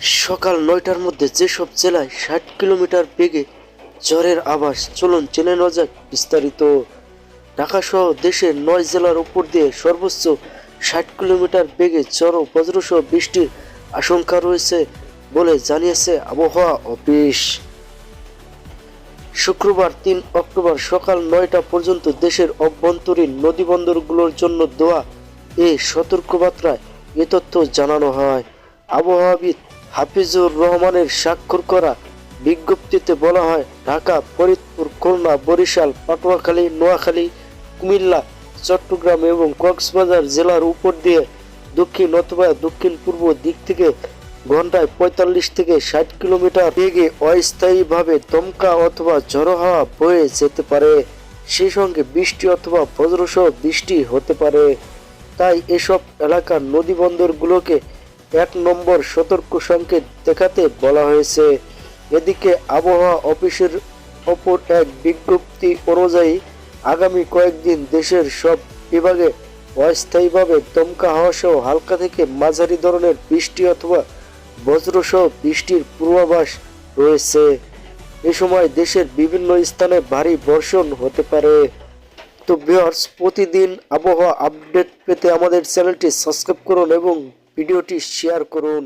সকাল নয়টার মধ্যে যেসব জেলায় ষাট কিলোমিটার বেগে ঝড়ের আভাস, চলুন জেনে নেওয়া যাক বিস্তারিত। ঢাকা সহ দেশের নয় জেলার উপর দিয়ে সর্বোচ্চ ষাট কিলোমিটার বেগে ঝড় ও বজ্রসহ বৃষ্টির আশঙ্কা রয়েছে বলে জানিয়েছে আবহাওয়া অফিস। শুক্রবার তিন অক্টোবর সকাল নয়টা পর্যন্ত দেশের অভ্যন্তরীণ নদীবন্দরগুলোর জন্য দেওয়া এ সতর্কবার্তায় এ তথ্য জানানো হয়। আবহাওয়াবিদ হাফিজুর রহমানের স্বাক্ষর করা বিজ্ঞপ্তিতে বলা হয়, ঢাকা, ফরিদপুর, খুলনা, বরিশাল, পাটুয়াখালী, নোয়াখালী, কুমিল্লা, চট্টগ্রাম এবং কক্সবাজার জেলার উপর দিয়ে দক্ষিণ অথবা দক্ষিণ পূর্ব দিক থেকে ঘন্টায় পঁয়তাল্লিশ থেকে ষাট কিলোমিটার বেগে অস্থায়ীভাবে দমকা অথবা ঝড়ো হাওয়া বয়ে যেতে পারে। সেই সঙ্গে বৃষ্টি অথবা বজ্রসহ বৃষ্টি হতে পারে। তাই এসব এলাকার নদী বন্দরগুলোকে এক নম্বর সতর্ক সংকেত দেখাতে বলা হয়েছে। এদিকে আবহাওয়া অফিসের ওপর এক বিজ্ঞপ্তি অনুযায়ী আগামী কয়েকদিন দেশের সব বিভাগে অস্থায়ীভাবে দমকা হাওয়া সহ হালকা থেকে মাঝারি ধরনের বৃষ্টি অথবা বজ্রসহ বৃষ্টির পূর্বাভাস রয়েছে। এ সময় দেশের বিভিন্ন স্থানে ভারী বর্ষণ হতে পারে। তো ভিউয়ার্স, প্রতিদিন আবহাওয়া আপডেট পেতে আমাদের চ্যানেলটি সাবস্ক্রাইব করুন এবং ভিডিওটি শেয়ার করুন।